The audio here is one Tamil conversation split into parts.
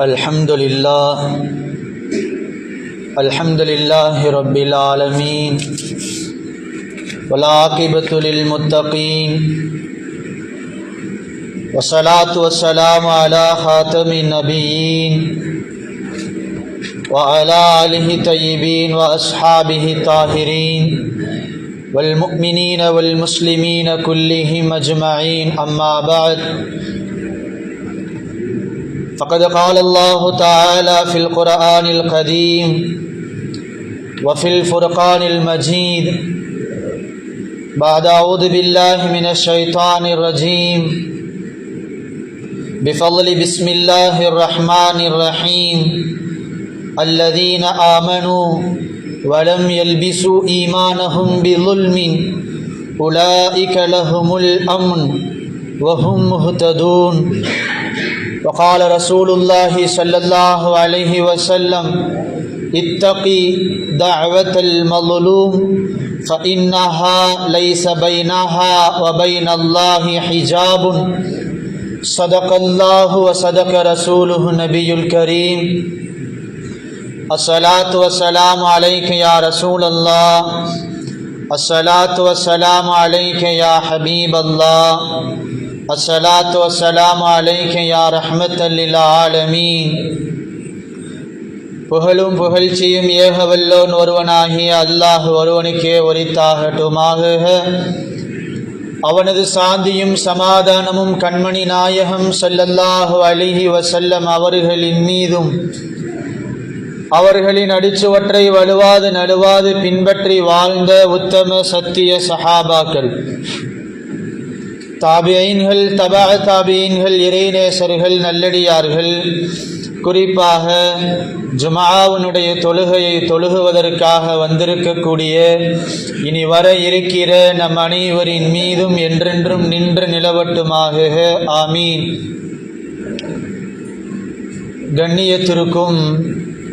الحمد لله الحمد لله رب العالمين والعاقبة للمتقين والصلاة والسلام على خاتم النبيين وعلى آله الطيبين وأصحابه الطاهرين والمؤمنين والمسلمين كلهم أجمعين. أما بعد فقد قال الله تعالى في القرآن القديم وفي الفرقان المجيد بعد أعوذ بالله من الشيطان الرجيم بفضل بسم الله الرحمن الرحيم الذين آمنوا ولم يلبسوا إيمانهم بظلم أولئك لهم الأمن وهم مهتدون وقال رسول الله صلى الله عليه وسلم اتقي دعوة المظلوم فإنها ليس بينها وبين الله حجاب. صدق الله وصدق رسوله النبي الكريم. الصلاة والسلام عليك يا رسول الله. الصلاة والسلام عليك يا حبيب الله. الصلاة والسلام عليك يا رحمة للعالمين புகழும் புகழ்ச்சியும் ஏகவல்லோன் ஒருவனாகிய அல்லாஹ் ஒருவனுக்கே உரித்தாகட்டுமாக அவனது சாந்தியும் சமாதானமும் கண்மணி நாயகம் ஸல்லல்லாஹு அலிஹி வசல்லம் அவர்களின் மீதும் அவர்களின் அடிச்சுவற்றை வலுவாது நடுவாது பின்பற்றி வாழ்ந்த உத்தம சத்திய சஹாபாக்கள் தாபியன்கள் தபா தாபியன்கள் இறைநேசர்கள் நல்லடியார்கள். குறிப்பாக ஜுமாவுனுடைய தொழுகையை தொழுகுவதற்காக வந்திருக்கக்கூடிய இனி வர இருக்கிற நம் அனைவரின் மீதும் என்றென்றும் நின்று நிலவட்டுமாக ஆமீன். கண்ணியத்திற்கும்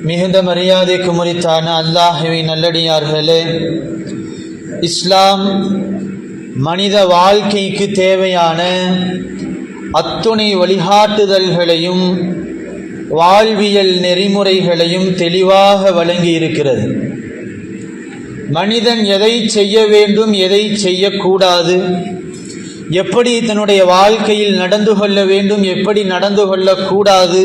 மிகுந்த மரியாதைக்கு முறித்தான அல்லாஹுவின் நல்லடியார்களே இஸ்லாம் மனித வாழ்க்கைக்கு தேவையான அத்துணை வழிகாட்டுதல்களையும் வாழ்வியல் நெறிமுறைகளையும் தெளிவாக வழங்கி இருக்கிறது மனிதன் எதை செய்ய வேண்டும் எதை செய்யக்கூடாது எப்படி தன்னுடைய வாழ்க்கையில் நடந்து கொள்ள வேண்டும் எப்படி நடந்து கொள்ளக்கூடாது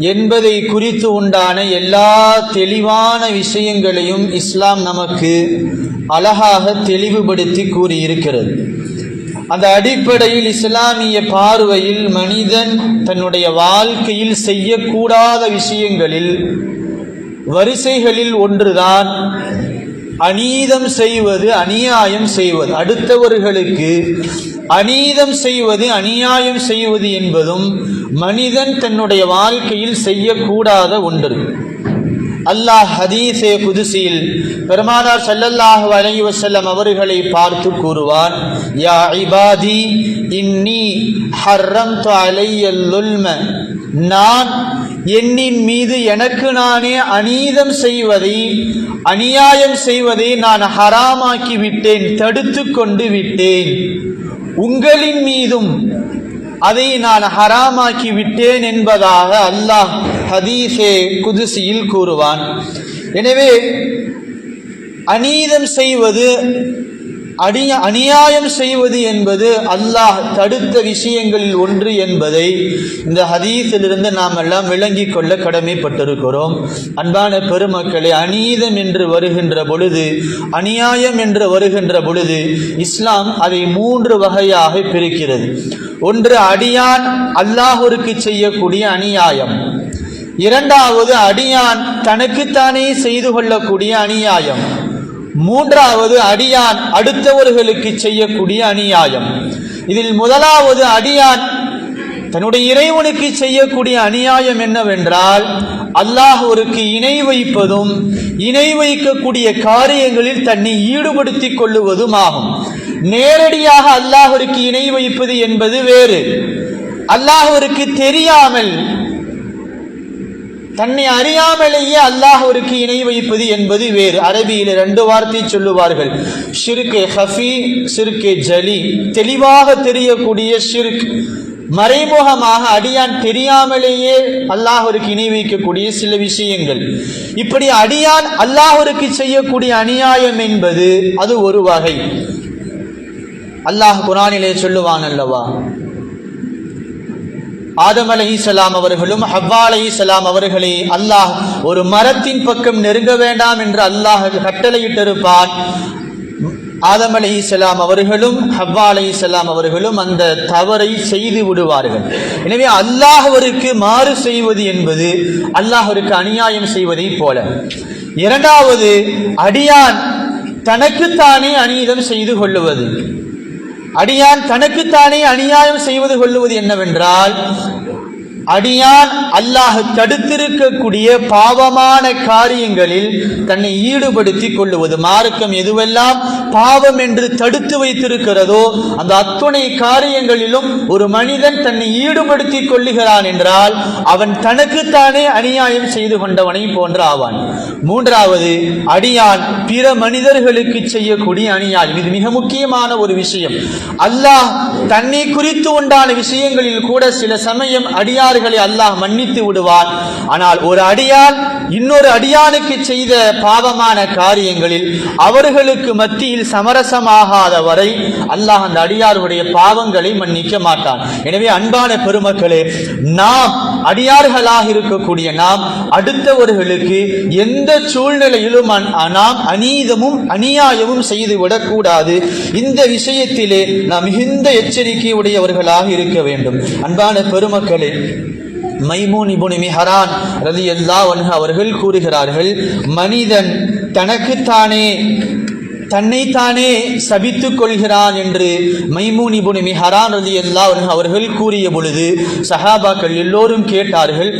என்பதை குறித்து உண்டான எல்லா தெளிவான விஷயங்களையும் இஸ்லாம் நமக்கு அழகாக தெளிவுபடுத்தி கூறியிருக்கிறது. அந்த அடிப்படையில் இஸ்லாமிய பார்வையில் மனிதன் தன்னுடைய வாழ்க்கையில் செய்யக்கூடாத விஷயங்களில் வரிசைகளில் ஒன்றுதான் அநீதம் செய்வது அநியாயம் செய்வது. அடுத்தவர்களுக்கு அநீதம் செய்வது அநியாயம் செய்வது என்பதும் மனிதன் தன்னுடைய வாழ்க்கையில் செய்யக்கூடாத ஒன்று. அல்லாஹ் ஹதீஸே குதிசியில் பெருமானார் சல்லல்லாஹு அலைஹி வஸல்லம் அவர்களை பார்த்து கூறுவார் யா இபாதி இன்னி ஹர்ரம் அலையல் நான் என்னின் மீது எனக்கு நானே அநீதம் செய்வதை அநியாயம் செய்வதை நான் ஹராமாக்கி விட்டேன் தடுத்து கொண்டு விட்டேன். உங்களின் மீதும் அதை நான் ஹராமாக்கி விட்டேன் என்பதாக அல்லாஹ் ஹதீஸே குதிசியில் கூறுவான். எனவே அநீதம் செய்வது அடிய அநியாயம் செய்வது என்பது அல்லாஹ் தடுத்த விஷயங்களில் ஒன்று என்பதை இந்த ஹதீஸிலிருந்து நாம் எல்லாம் விளங்கி கொள்ள கடமைப்பட்டிருக்கிறோம். அன்பான பெருமக்களே அநீதம் என்று வருகின்ற பொழுது அநியாயம் என்று வருகின்ற பொழுது இஸ்லாம் அதை மூன்று வகையாக பிரிக்கிறது. ஒன்று அடியான் அல்லாஹூருக்கு செய்யக்கூடிய அநியாயம். இரண்டாவது அடியான் தனக்குத்தானே செய்து கொள்ளக்கூடிய அநியாயம். மூன்றாவது அடியான் அடுத்தவர்களுக்கு செய்யக்கூடிய அநியாயம். இதில் முதலாவது அடியான் தன்னுடைய இறைவனுக்கு செய்யக்கூடிய அநியாயம் என்னவென்றால் அல்லாஹோருக்கு இணை வைப்பதும் இணை வைக்கக்கூடிய காரியங்களில் தன்னை ஈடுபடுத்திக் கொள்ளுவதும் ஆகும் நேரடியாக அல்லாஹருக்கு இணை வைப்பது என்பது வேறு. அல்லாஹருக்கு தெரியாமல் தன்னை அறியாமலேயே அல்லாஹ்விற்கு இணை வைப்பது என்பது வேறு. அரபியில் ரெண்டு வார்த்தை சொல்லுவார்கள். ஷிர்கே ஹஃபி ஷிர்கே ஜலி. தெளிவாக தெரியக்கூடிய ஷிர்க். மறைமுகமாக அடியான் தெரியாமலேயே அல்லாஹருக்கு இணை வைக்கக்கூடிய சில விஷயங்கள். இப்படி அடியான் அல்லாஹருக்கு செய்யக்கூடிய அநியாயம் என்பது அது ஒரு வகை. அல்லாஹ் குரானிலே சொல்லுவான் அல்லவா? ஆதம் சலாம் அவர்களும் ஹவ்வா சலாம் அவர்களை அல்லாஹ் ஒரு மரத்தின் பக்கம் நெருங்க வேண்டாம் என்று அல்லாஹ் கட்டளையிட்டிருப்பான் ஆதம் அலைஹிஸ்ஸலாம் அவர்களும் ஹவ்வா அலைஹிஸ்ஸலாம் அவர்களும் அந்த தவறை செய்து விடுவார்கள். எனவே அல்லாஹ்வருக்கு மாறு செய்வது என்பது அல்லாஹருக்கு அநியாயம் செய்வதை போல. இரண்டாவது அடியான் தனக்குத்தானே அநீதம் செய்து கொள்ளுவது. அடியான் தனக்குத்தானே அநியாயம் செய்வது கொள்ளுவது என்னவென்றால் அடியான் அல்லாஹ் தடுத்திருக்கக்கூடிய பாவமான காரியங்களில் தன்னை ஈடுபடுத்தி கொள்ளுவது. மார்க்கம் எதுவெல்லாம் பாவம் என்று தடுத்து வைத்திருக்கிறதோ அந்த அத்துணை காரியங்களிலும் ஒரு மனிதன் தன்னை ஈடுபடுத்தி கொள்ளுகிறான் என்றால் அவன் தனக்குத்தானே அநியாயம் செய்து கொண்டவனை போன்ற ஆவான். மூன்றாவது அடியான் பிற மனிதர்களுக்கு செய்யக்கூடிய அநியாயம். இது மிக முக்கியமான ஒரு விஷயம். அல்லாஹ் தன்னை குறித்து உண்டான விஷயங்களில் கூட சில சமயம் அடியான் அடியார்களை அல்லாஹ் மன்னித்து விடுவான். ஆனால் ஒரு அடியான் இன்னொரு அடியானுக்கு செய்த பாவமான காரியங்களில் அவர்களுக்கு மத்தியில் சமரசமாகாத வரை அல்லாஹ் அந்த அடியாருடைய பாவங்களை மன்னிக்க மாட்டான். எனவே அன்பான பெருமக்களே நாம் அடியார்களாக இருக்கக்கூடிய நாம் அடுத்தவர்களுக்கு எந்த சூழ்நிலையிலும் நாம் அநீதமும் அநியாயமும் செய்து விடக்கூடாது இந்த விஷயத்திலே நாம் மிகுந்த எச்சரிக்கையுடையவர்களாக இருக்க வேண்டும். அன்பான பெருமக்களே மைமூன் இபுனி மிஹரான் ரதி எல்லா அவர்கள் கூறுகிறார்கள் மனிதன் தனக்குத்தானே தன்னைத்தானே சபித்துக் கொள்கிறான் என்று மைமூன் இபுனி மிஹரான் ரதி அல்லா அவர்கள் கூறிய பொழுது சஹாபாக்கள் எல்லோரும் கேட்டார்கள்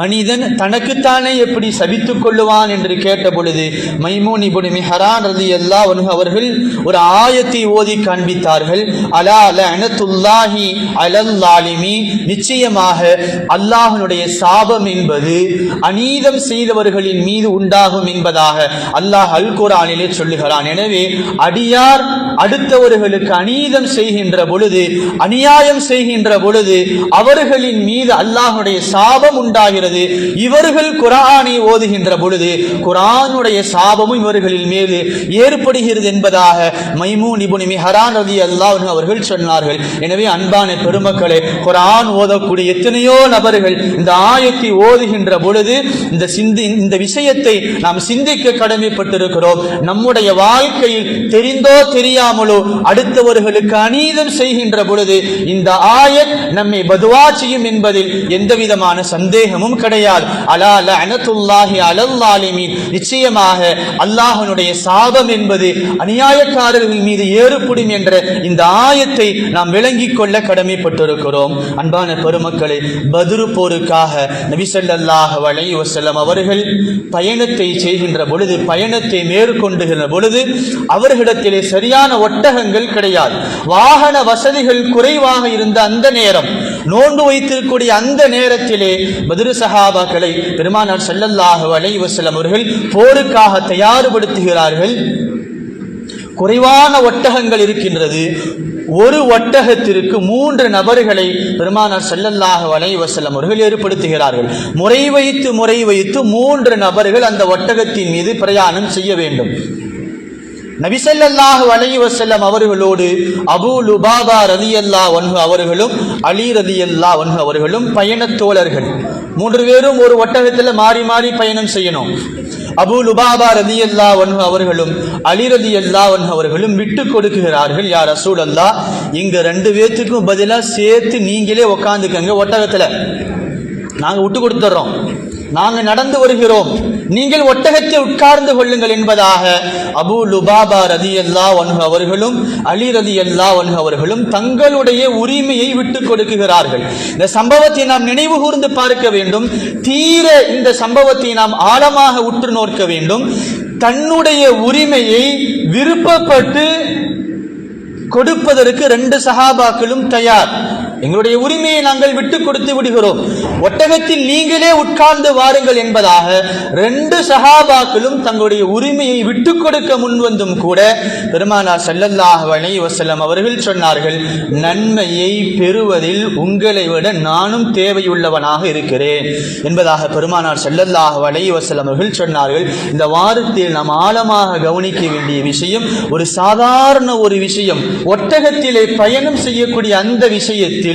மனிதன் தனக்குத்தானே எப்படி சபித்துக் கொள்ளுவான் என்று கேட்ட பொழுது மைமூன் இபுனி மிஹரான் ரதி அல்லா அவர்கள் ஒரு ஆயத்தை ஓதி காண்பித்தார்கள் அலா அல அனத்துல்லாஹி அலல்லாலிமி. நிச்சயமாக அல்லாஹனுடைய சாபம் என்பது அநீதம் செய்தவர்களின் மீது உண்டாகும் என்பதாக அல்லாஹ் அல் குரானிலே சொல்லுகிறான். எனவே அடியார் அடுத்தவர்களுக்கு அநீதம் செய்கின்ற பொழுது அநியாயம் செய்கின்ற பொழுது அவர்களின் மீது அல்லாஹுடைய சாபம் உண்டாகிறது. இவர்கள் குரானை ஓதுகின்ற பொழுது குரானுடைய சாபமும் இவர்களின் மீது ஏற்படுகிறது என்பதாக மைமூன் இப்னு மிஹரான் ரலியல்லாஹு அல்லாஹ் அவர்கள் சொன்னார்கள். எனவே அன்பான பெருமக்களே குரான் ஓதக்கூடிய எத்தனையோ நபர்கள் இந்த ஆயத்தை ஓதுகின்ற பொழுது இந்த சிந்தி இந்த விஷயத்தை நாம் சிந்திக்க கடமைப்பட்டிருக்கிறோம். நம்முடைய வாழ்க்கையில் தெரிந்தோ தெரியாமலோ அடுத்தவர்களுக்கு அநீதம் செய்கின்ற பொழுது இந்த ஆயத் நம்மை பதுவா செய்யும் என்பதில் எந்த விதமான சந்தேகமும் கிடையாது. அலா லஅனத்துல்லாஹி அலல்லாலிமீன். நிச்சயமாக அல்லாஹனுடைய சாபம் என்பது அநியாயக்காரர்கள் மீது ஏறுபடும் என்ற இந்த ஆயத்தை நாம் விளங்கிக் கொள்ள கடமைப்பட்டிருக்கிறோம். அன்பான பெருமக்களை பதிரு போருக்காக நபிசல்லாஹ் ஸல்லல்லாஹு அவர்கள் பயணத்தை செய்கின்ற பொழுது பயணத்தை மேற்கொண்டுகின்ற பொழுது அவர்களிடத்திலே சரியான ஒட்டகங்கள் கிடையாது. வாகன வசதிகள் குறைவாக இருந்த அந்த நேரம் நோன்பு வைத்திருக்கக்கூடிய அந்த நேரத்திலே பதிரு சஹாபாக்களை பெருமானார் செல்லல்லாக அலைஹி அவர்கள் போருக்காக தயார்படுத்துகிறார்கள். குறைவான ஒட்டகங்கள் இருக்கின்றது. ஒரு ஒட்டகத்திற்கு மூன்று நபர்களை பெருமானார் செல்லல்லாக அலைஹி வஸல்லம் அவர்கள் ஏற்படுத்துகிறார்கள். முறை வைத்து முறை வைத்து மூன்று நபர்கள் அந்த ஒட்டகத்தின் மீது பிரயாணம் செய்ய வேண்டும். நபிசல்லாஹு அலி வசல்லம் அவர்களோடு அபூ லுபாபா ரலியல்லாஹு அன்ஹு அவர்களும் அலி ரலியல்லாஹு அன்ஹு அவர்களும் பயணத்தோழர்கள். மூன்று பேரும் ஒரு ஒட்டகத்தில் மாறி மாறி பயணம் செய்யணும். அபூ லுபாபா ரதி அல்லா அன்ஹு அவர்களும் அலி ரலியல்லாஹு அன்ஹு அவர்களும் விட்டு கொடுக்குகிறார்கள். யார் அசூல் அல்லா இங்க ரெண்டு பேர்த்துக்கும் பதிலாக சேர்த்து நீங்களே உக்காந்துக்கங்க ஒட்டகத்தில். நாங்கள் விட்டு கொடுத்துட்றோம் நாங்கள் நடந்து வருகிறோம். நீங்கள் ஒட்டகத்தை உட்கார்ந்து கொள்ளுங்கள் என்பதாக அபு லுபாபா ரதி அல்லா ஒன்ஹு அவர்களும் அலி ரதி அல்லா ஒன்ஹு அவர்களும் தங்களுடைய உரிமையை விட்டு கொடுக்குகிறார்கள். இந்த சம்பவத்தை நாம் நினைவு கூர்ந்து பார்க்க வேண்டும். தீர இந்த சம்பவத்தை நாம் ஆழமாக உற்று நோக்க வேண்டும். தன்னுடைய உரிமையை விருப்பப்பட்டு கொடுப்பதற்கு ரெண்டு சஹாபாக்களும் தயார். எங்களுடைய உரிமையை நாங்கள் விட்டு கொடுத்து விடுகிறோம். ஒட்டகத்தில் நீங்களே உட்கார்ந்து வாருங்கள் என்பதாக ரெண்டு சஹாபாக்களும் தங்களுடைய உரிமையை விட்டு கொடுக்க முன்வந்தும் கூட பெருமானார் ஸல்லல்லாஹு அலைஹி வசலம் அவர்கள் சொன்னார்கள் நன்மையை பெறுவதில் உங்களை விட நானும் தேவையுள்ளவனாக இருக்கிறேன் என்பதாக பெருமானார் ஸல்லல்லாஹு அலைஹி வசலம் அவர்கள் சொன்னார்கள். இந்த வாரத்தில் நாம் ஆழமாக கவனிக்க வேண்டிய விஷயம் ஒரு சாதாரண ஒரு விஷயம் ஒட்டகத்திலே பயணம் செய்யக்கூடிய அந்த விஷயத்தில்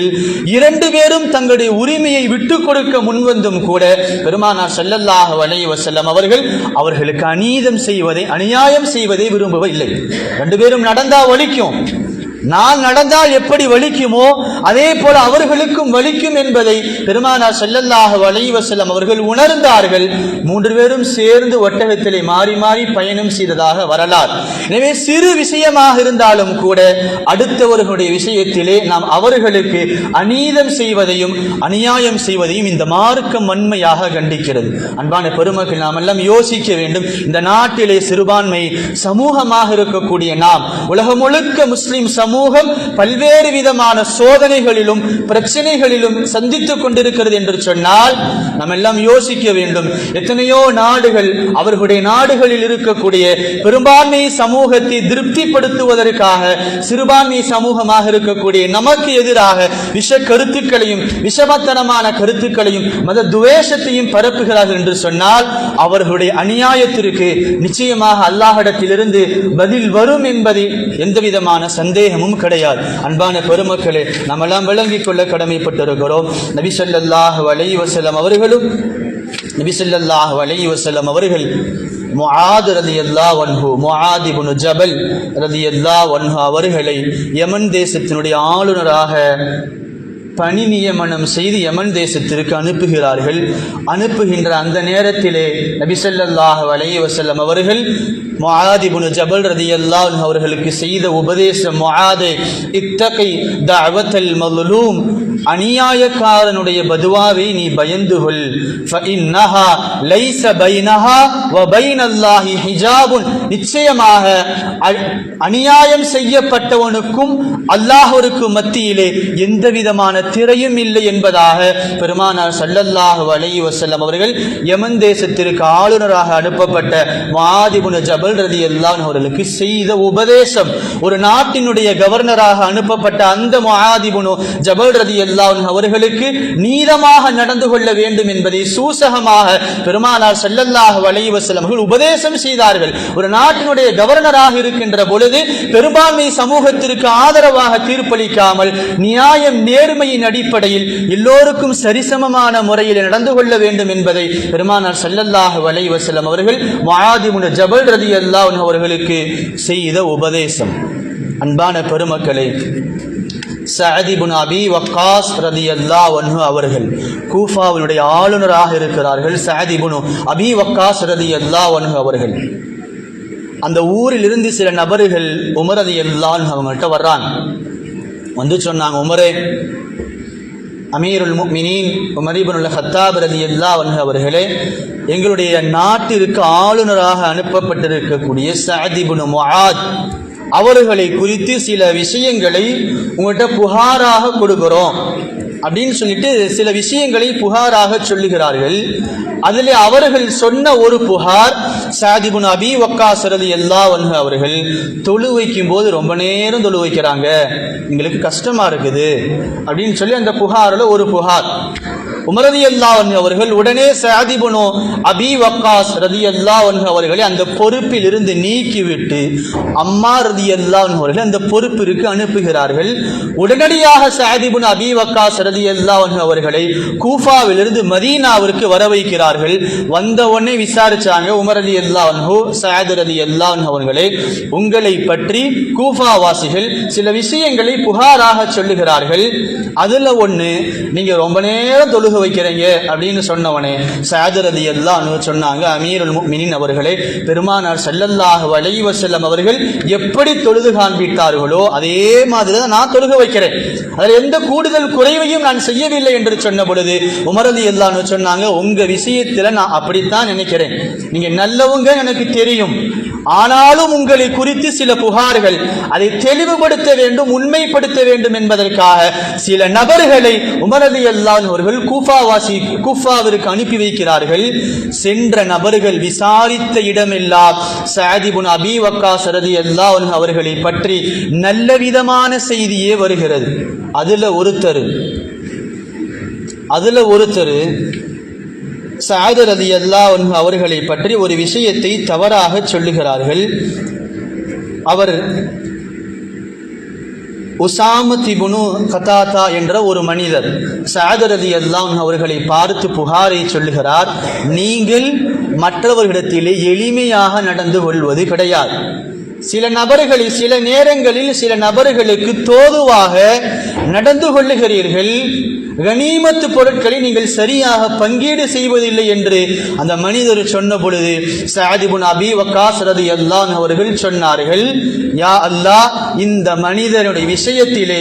இரண்டு பேரும் தங்களுடைய உரிமையை விட்டுக் கொடுக்க முன்வந்தும் கூட பெருமானார் செல்லல்லாக அலைஹி செல்லம் அவர்கள் அவர்களுக்கு அநீதம் செய்வதை அநியாயம் செய்வதை விரும்பவில்லை. ரெண்டு பேரும் நடந்தா ஒழிக்கும். நான் நடந்தால் எப்படி வலிக்குமோ அதே போல அவர்களுக்கும் வலிக்கும் என்பதை பெருமானார் செல்லல்லாக அலைஹி அவர்கள் உணர்ந்தார்கள். மூன்று பேரும் சேர்ந்து ஒட்டகத்திலே மாறி மாறி பயணம் செய்ததாக வரலாறு. எனவே சிறு விஷயமாக இருந்தாலும் கூட அடுத்தவர்களுடைய விஷயத்திலே நாம் அவர்களுக்கு அநீதம் செய்வதையும் அநியாயம் செய்வதையும் இந்த மார்க்கம் வன்மையாக கண்டிக்கிறது. அன்பான பெருமக்கள் நாம் எல்லாம் யோசிக்க வேண்டும். இந்த நாட்டிலே சிறுபான்மை சமூகமாக இருக்கக்கூடிய நாம் உலகம் முழுக்க முஸ்லிம் சமூகம் பல்வேறு விதமான சோதனைகளிலும் பிரச்சனைகளிலும் சந்தித்துக் கொண்டிருக்கிறது என்று சொன்னால் நாம் எல்லாம் யோசிக்க வேண்டும். எத்தனையோ நாடுகள் அவர்களுடைய நாடுகளில் இருக்கக்கூடிய பெரும்பான்மை சமூகத்தை திருப்திப்படுத்துவதற்காக சிறுபான்மை சமூகமாக இருக்கக்கூடிய நமக்கு எதிராக விஷ கருத்துக்களையும் விஷமத்தனமான கருத்துக்களையும் மத துவேஷத்தையும் பரப்புகிறார்கள் என்று சொன்னால் அவர்களுடைய அநியாயத்திற்கு நிச்சயமாக அல்லாஹிடத்திலிருந்து பதில் வரும் என்பதில் எந்த விதமான சந்தேகமும் கிடையாது. அன்பான பெருமக்களே நம்மெல்லாம் விளங்கிக் கொள்ள கடமைப்பட்டிருக்கிறோம். நபி ஸல்லல்லாஹு அலைஹி அவர்களும் நபிசல்லாஹ் ஸல்லல்லாஹு அலைஹி அவர்கள் அவர்கள் முஆத் அல்லாஹ் வன்ஹு முஆத் இப்னு ஜபல் ரதி அல்லா அன்ஹு அவர்களை யமன் தேசத்தினுடைய ஆளுநராக பணி நியமனம் செய்து யமன் தேசத்திற்கு அனுப்புகிறார்கள். அனுப்புகின்ற அந்த நேரத்திலே நபிசல்லாஹ் அலைய வசல்லம் அவர்கள் மொஹாதிபுனு ஜபல் ரதி அல்லாஹ் அவர்களுக்கு செய்த உபதேசம் மொஹாதே இத்தகை த தவத்தல் மதுலூம் அநியாயக்காரனுடைய பதுவாவை நீ பயந்து கொள். நிச்சயமாக அநியாயம் செய்யப்பட்டவனுக்கும் அல்லாஹருக்கும் மத்தியிலே எந்த விதமான திரையும் இல்லை என்பதாக பெருமானார் சல்லல்லாஹு அலை வசல்லம் அவர்கள் யமன் தேசத்திற்கு ஆளுநராக அனுப்பப்பட்ட மாதிபுன ஜபல் ரதி அல்லான் அவர்களுக்கு செய்த உபதேசம். ஒரு நாட்டினுடைய கவர்னராக அனுப்பப்பட்ட அந்த மாதிபுனு ஜபல் ரதி அல்லாஹ் அவர்களுக்கு நீதமாக நடந்து கொள்ள வேண்டும் என்பதை சூசகமாக பெருமானார் ஸல்லல்லாஹு அலைஹி அவர்கள் உபதேசம் செய்தார்கள். ஒரு நாட்டினுடைய கவர்னராக இருக்கின்ற பொழுது பெரும்பான்மை சமூகத்திற்கு ஆதரவாக தீர்ப்பளிக்காமல் நியாயம் நேர்மையின் அடிப்படையில் எல்லோருக்கும் சரிசமமான முறையில் நடந்து கொள்ள வேண்டும் என்பதை பெருமானார் செல்லல்லாஹ் அலைஹி அவர்கள் முஆதிபுன ஜபல் ரதி அல்லாஹ் அவர்களுக்கு செய்த உபதேசம். அன்பான பெருமக்களே சஅதிபுன் அபி வக்காஸ் ரதி அல்லா அன்ஹு அவர்கள் கூஃபாவினுடைய ஆளுநராக இருக்கிறார்கள் சஅதிபுன் அபி வக்காஸ் ரதி அல்லா அன்ஹு அவர்கள். அந்த ஊரில் இருந்து சில நபர்கள் உமரதி ரதியல்லாஹு அவங்கள்ட்ட வர்றாங்க. வந்து சொன்னாங்க உமரே அமீருல் முக்மினீன் உமரிபனுல் ஹத்தாப் ரதி அல்லா அன்ஹு அவர்களே எங்களுடைய நாட்டிற்கு ஆளுநராக அனுப்பப்பட்டிருக்கக்கூடிய புனு முஆத் அவர்களை குறித்து சில விஷயங்களை உங்கள்கிட்ட புகாராக கொடுக்கிறோம். அப்படின்னு சொல்லிட்டு சில விஷயங்களை புகாராக சொல்லுகிறார்கள். அதில் அவர்கள் சொன்ன ஒரு புகார் சாதிபுன் அபி வக்காசரது எல்லா வன்ஹு அவர்கள் தொழு வைக்கும் போது ரொம்ப நேரம் தொழு வைக்கிறாங்க. எங்களுக்கு கஷ்டமாக இருக்குது. அப்படின்னு சொல்லி அந்த புகாரில் ஒரு புகார். உமரதி அல்லா அவர்கள் உடனே சாதிபுனோ அபி வக்காஸ் ரதி அல்லா அவர்களை அந்த பொறுப்பில் இருந்து நீக்கிவிட்டு அம்மா ரதி அல்லா அவர்களை அந்த பொறுப்பிற்கு அனுப்புகிறார்கள். உடனடியாக சாதிபுன் அபி வக்காஸ் ரதி அல்லா அவர்களை கூஃபாவிலிருந்து மதீனாவிற்கு வர வைக்கிறார்கள். வந்த உடனே விசாரிச்சாங்க உமர் அலி அல்லா அன்ஹு சாயது ரதி அல்லா அவர்களே உங்களை பற்றி கூஃபா வாசிகள் சில விஷயங்களை புகாராக சொல்லுகிறார்கள். அதுல ஒன்று நீங்க ரொம்ப நேரம் தொழுக வைக்கிறீங்க அப்படின்னு சொன்னவனே. சாதர் அலி எல்லாம் சொன்னாங்க. அமீருல் மினின் அவர்களே பெருமானார் செல்லல்லாக வளைவ செல்லம் அவர்கள் எப்படி தொழுது காண்பித்தார்களோ அதே மாதிரி தான் நான் தொழுக வைக்கிறேன். அதில் எந்த கூடுதல் குறைவையும் நான் செய்யவில்லை என்று சொன்ன பொழுது உமர் அலி எல்லாம் சொன்னாங்க உங்க விஷயத்தில் நான் அப்படித்தான் நினைக்கிறேன். நீங்க நல்லவங்க எனக்கு தெரியும். ஆனாலும் உங்களை குறித்து சில புகார்கள் அதை தெளிவுபடுத்த வேண்டும் உண்மைப்படுத்த வேண்டும் என்பதற்காக சில நபர்களை உமரது அல்லாஹ் அவர்கள் கூஃபாவாசி கூஃபாவிற்கு அனுப்பி வைக்கிறார்கள். சென்ற நபர்கள் விசாரித்த இடமெல்லாம் சாதிபுன் அபி வக்கா சரதி எல்லாம் அவர்களை பற்றி நல்ல விதமான செய்தியே வருகிறது. அதுல ஒருத்தர் அதுல ஒருத்தர் சாதர் அலி அல்லா அவர்களை பற்றி ஒரு விஷயத்தை தவறாக சொல்லுகிறார்கள். அவர் உசாமதிபுனு கதாதா என்ற ஒரு மனிதர் சாதர் அலி அல்லாஹ் அவர்களை பார்த்து புகாரை சொல்லுகிறார் நீங்கள் மற்றவர்களிடத்திலே எளிமையாக நடந்து கொள்வது கிடையாது. சில நபர்களில் சில நேரங்களில் சில நபர்களுக்கு தோதுவாக நடந்து கொள்ளுகிறீர்கள் கனிமத்து பொருட்களை நீங்கள் சரியாக பங்கீடு செய்வதில்லை என்று அந்த மனிதர் சொன்ன பொழுது சாதிபுன் அபி வக்காஸ் ரதி அல்லான் அவர்கள் சொன்னார்கள் யா அல்லாஹ் இந்த மனிதனுடைய விஷயத்திலே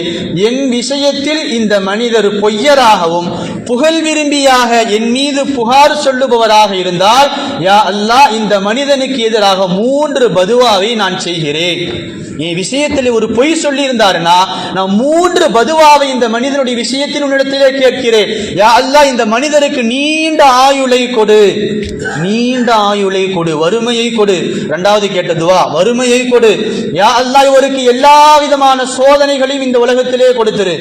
என் விஷயத்தில் இந்த மனிதர் பொய்யராகவும் புகழ் விரும்பியாக என் மீது புகார் சொல்லுபவராக இருந்தால் யா அல்லாஹ் இந்த மனிதனுக்கு எதிராக மூன்று பதுவாவை நான் செய்கிறேன். என் விஷயத்தில் ஒரு பொய் சொல்லி இருந்தாருன்னா நான் மூன்று பதுவாவை இந்த மனிதனுடைய விஷயத்தில் உன்னிடத்திலே கேட்கிறேன். யா அல்லாஹ் இந்த மனிதனுக்கு நீண்ட ஆயுளை கொடு. நீண்ட ஆயுளை கொடு வறுமையை கொடு. இரண்டாவது கேட்டதுவா வறுமையை கொடு. யா அல்லாஹ் இவருக்கு எல்லா விதமான சோதனைகளையும் இந்த உலகத்திலே கொடுத்துரு.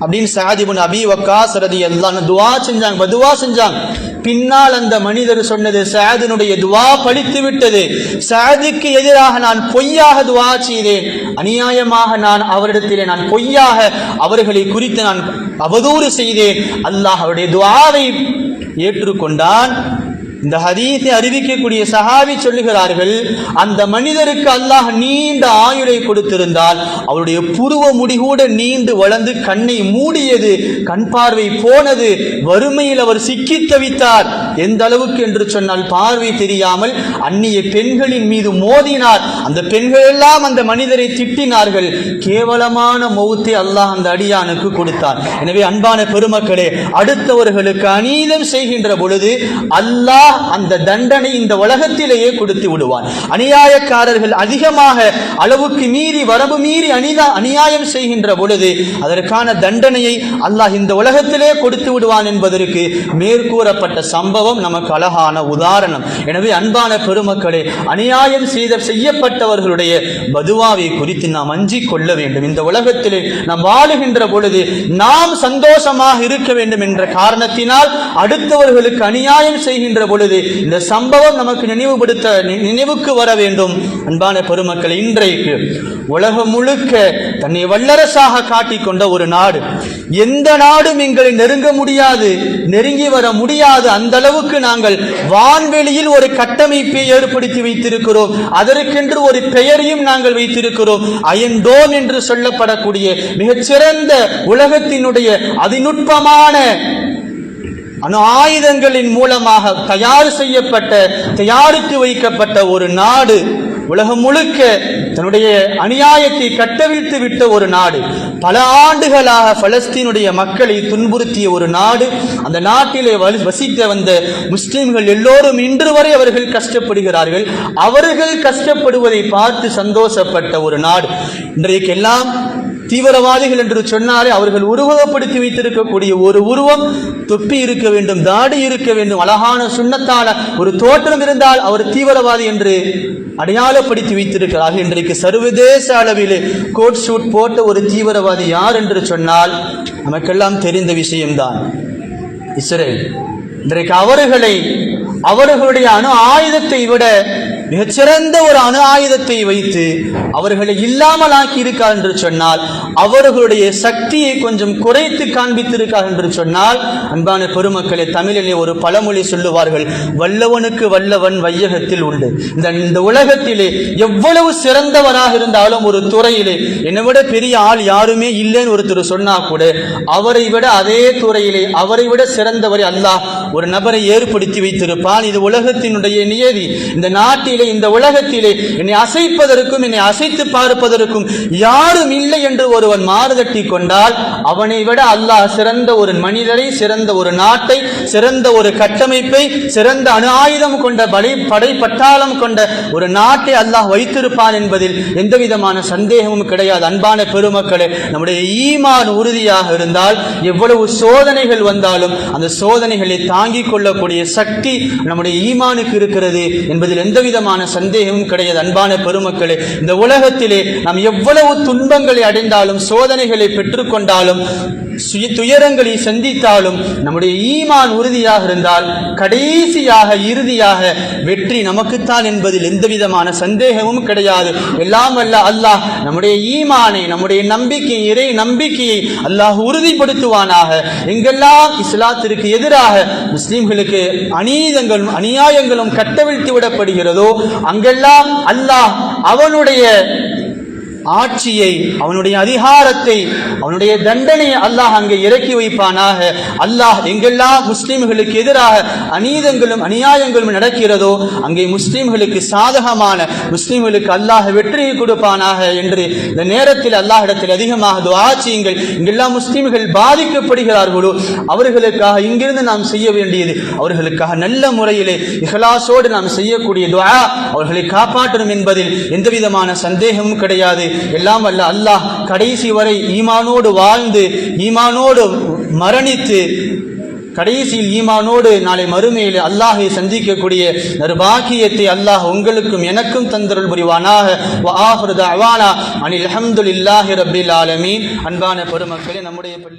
அப்படின்னு சாதிபுன் அபி வக்காஸ் ரதி எல்லாம் துவா செஞ்சாங்க பதுவா செஞ்சாங்க. பின்னால் அந்த மனிதர் சொன்னது சாதினுடைய துவா பழித்து விட்டது. சாதிக்கு எதிராக நான் பொய்யாக துவா செய்தேன். அநியாயமாக நான் அவரிடத்திலே நான் பொய்யாக அவர்களை குறித்து நான் அவதூறு செய்தேன். அல்லாஹ் அவருடைய துவாவை ஏற்றுக்கொண்டான். இந்த ஹதீஸை அறிவிக்கக்கூடிய சஹாபி சொல்லுகிறார்கள் அந்த மனிதருக்கு அல்லாஹ் நீண்ட ஆயுளை கொடுத்திருந்தால் அவருடைய புருவ முடிகூட நீண்டு வளர்ந்து கண்ணை மூடியது கண் பார்வை போனது வறுமையில் அவர் சிக்கி தவித்தார். எந்த அளவுக்கு என்று சொன்னால் பார்வை தெரியாமல் அந்நிய பெண்களின் மீது மோதினார். அந்த பெண்கள் எல்லாம் அந்த மனிதரை திட்டினார்கள். கேவலமான மௌத்தை அல்லாஹ் அந்த அடியானுக்கு கொடுத்தார். எனவே அன்பான பெருமக்களே அடுத்தவர்களுக்கு அநீதம் செய்கின்ற பொழுது அல்லாஹ் அந்த தண்டனை இந்த உலகத்திலேயே கொடுத்து விடுவான். அநியாயக்காரர்கள் அதிகமாக அளவுக்கு மீறி வரம்பு மீறி அனிதா அநியாயம் செய்கின்ற பொழுது அதற்கான தண்டனையை அல்லாஹ் இந்த உலகத்திலே கொடுத்து விடுவான் என்பதற்கு மேற்கூறப்பட்ட சம்பவம் நமக்கு அழகான உதாரணம். எனவே அன்பான பெருமக்களே அநியாயம் செய்த செய்யப்பட்டவர்களுடைய பதுவாவை குறித்து நாம் அஞ்சிக் கொள்ள வேண்டும். இந்த உலகத்திலே நாம் வாழுகின்ற பொழுது நாம் சந்தோஷமாக இருக்க வேண்டும் என்ற காரணத்தினால் அடுத்தவர்களுக்கு அநியாயம் செய்கின்ற பொழுது இந்த சம்பவம் நமக்கு நினைவுபடுத்த நினைவுக்கு வர வேண்டும். அன்பான பெருமக்கள் இன்றைக்கு உலகம் முழுக்க தன்னை வல்லரசாக காட்டிக்கொண்ட ஒரு நாடு. எந்த நாடும் எங்களை நெருங்க முடியாது நெருங்கி வர முடியாது அந்த அளவு அளவுக்கு நாங்கள் வான்வெளியில் ஒரு கட்டமைப்பை ஏற்படுத்தி வைத்திருக்கிறோம். அதற்கென்று ஒரு பெயரையும் நாங்கள் வைத்திருக்கிறோம். அயன்டோம் என்று சொல்லப்படக்கூடிய மிகச்சிறந்த உலகத்தினுடைய அதிநுட்பமான அணு ஆயுதங்களின் மூலமாக தயார் செய்யப்பட்ட தயாரித்து வைக்கப்பட்ட ஒரு நாடு. உலகம் முழுக்க தன்னுடைய அநியாயத்தை கட்டவிழ்த்து விட்ட ஒரு நாடு பல ஆண்டுகளாக பலஸ்தீனுடைய மக்களை துன்புறுத்திய ஒரு நாடு அந்த நாட்டிலே வசித்த வந்த முஸ்லிம்கள் எல்லோரும் இன்று வரை அவர்கள் கஷ்டப்படுகிறார்கள். அவர்கள் கஷ்டப்படுவதை பார்த்து சந்தோஷப்பட்ட ஒரு நாடு. இன்றைக்கெல்லாம் தீவிரவாதிகள் என்று சொன்னாலே அவர்கள் உருவகப்படுத்தி வைத்திருக்கக்கூடிய ஒரு உருவம் தொப்பி இருக்க வேண்டும் தாடி இருக்க வேண்டும் அழகான சுண்ணத்தான ஒரு தோற்றம் இருந்தால் அவர் தீவிரவாதி என்று அடையாளப்படுத்தி வைத்திருக்கிறார்கள் இன்றைக்கு சர்வதேச அளவில் கோட் ஷூட் போட்ட ஒரு தீவிரவாதி யார் என்று சொன்னால் நமக்கெல்லாம் தெரிந்த விஷயம்தான். இஸ்ரேல். இன்றைக்கு அவர்களை அவர்களுடைய அணு ஆயுதத்தை விட மிகச்சிறந்த ஒரு அணு ஆயுதத்தை வைத்து அவர்களை இல்லாமல் ஆக்கி இருக்கார் என்று சொன்னால் அவர்களுடைய சக்தியை கொஞ்சம் குறைத்து காண்பித்திருக்கார் என்று சொன்னால் அன்பான பெருமக்களே தமிழிலே ஒரு பழமொழி சொல்லுவார்கள் வல்லவனுக்கு வல்லவன் வையகத்தில் உண்டு. இந்த இந்த உலகத்திலே எவ்வளவு சிறந்தவராக இருந்தாலும் ஒரு துறையிலே என்னை விட பெரிய ஆள் யாருமே இல்லைன்னு ஒருத்தர் சொன்னா கூட அவரை விட அதே துறையிலே அவரை விட சிறந்தவரை அல்லாஹ் ஒரு நபரை ஏற்படுத்தி வைத்திருப்பான். இது உலகத்தினுடைய நியதி. இந்த நாட்டில் பூமியிலே இந்த உலகத்திலே என்னை அசைப்பதற்கும் என்னை அசைத்து பார்ப்பதற்கும் யாரும் இல்லை என்று ஒருவன் மாறுதட்டி கொண்டால் அவனை விட அல்லாஹ் சிறந்த ஒரு மனிதரை சிறந்த ஒரு நாட்டை சிறந்த ஒரு கட்டமைப்பை சிறந்த அணு ஆயுதம் கொண்ட படை படை பட்டாளம் கொண்ட ஒரு நாட்டை அல்லாஹ் வைத்திருப்பான் என்பதில் எந்த விதமான சந்தேகமும் கிடையாது. அன்பான பெருமக்களே நம்முடைய ஈமான் உறுதியாக இருந்தால் எவ்வளவு சோதனைகள் வந்தாலும் அந்த சோதனைகளை தாங்கிக் கொள்ளக்கூடிய சக்தி நம்முடைய ஈமானுக்கு இருக்கிறது என்பதில் எந்த விதமான சந்தேகமும் கிடையாது. அன்பான பெருமக்களே இந்த உலகத்திலே நாம் எவ்வளவு துன்பங்களை அடைந்தாலும் சோதனைகளை பெற்றுக்கொண்டாலும் சுய துயரங்களை சந்தித்தாலும் நம்முடைய ஈமான் உறுதியாக இருந்தால் கடைசியாக இறுதியாக வெற்றி நமக்குத்தான் என்பதில் எந்த விதமான சந்தேகமும் கிடையாது. எல்லாம் அல்ல அல்லாஹ் நம்முடைய ஈமானை நம்முடைய நம்பிக்கை இறை நம்பிக்கையை அல்லாஹ் உறுதிப்படுத்துவானாக. எங்கெல்லாம் இஸ்லாத்திற்கு எதிராக முஸ்லிம்களுக்கு அநீதங்களும் அநியாயங்களும் கட்டவிழ்த்து விடப்படுகிறதோ அங்கெல்லாம் அல்லாஹ் அவனுடைய ஆட்சியை அவனுடைய அதிகாரத்தை அவனுடைய தண்டனையை அல்லாஹ் அங்கே இறக்கி வைப்பானாக. அல்லாஹ் எங்கெல்லாம் முஸ்லிம்களுக்கு எதிராக அநீதங்களும் அநியாயங்களும் நடக்கிறதோ அங்கே முஸ்லிம்களுக்கு சாதகமான முஸ்லிம்களுக்கு அல்லாஹ் வெற்றியை கொடுப்பானாக என்று இந்த நேரத்தில் அல்லாஹிடத்தில் அதிகமாக துஆ இங்கெல்லாம் முஸ்லிம்கள் பாதிக்கப்படுகிறார்களோ அவர்களுக்காக இங்கிருந்து நாம் செய்ய வேண்டியது அவர்களுக்காக நல்ல முறையிலே இஹலாசோடு நாம் செய்யக்கூடிய துவா அவர்களை காப்பாற்றணும் என்பதில் எந்த விதமான சந்தேகமும் கிடையாது. எல்லாம் அல்ல அல்லாஹ் கடைசி வரை ஈமானோடு வாழ்ந்து ஈமானோடு மரணித்து கடைசியில் ஈமானோடு நாளை மறுமையில் அல்லாஹை சந்திக்கக்கூடிய நர்பாக்கியத்தை அல்லாஹ் உங்களுக்கும் எனக்கும் தந்தருள் புரிவானாக. வ ஆஹிரு தஅவானா அனில் அல்ஹம்துலில்லாஹி ரப்பில் ஆலமீன். அன்பான பெருமக்களே நம்முடைய பள்ளி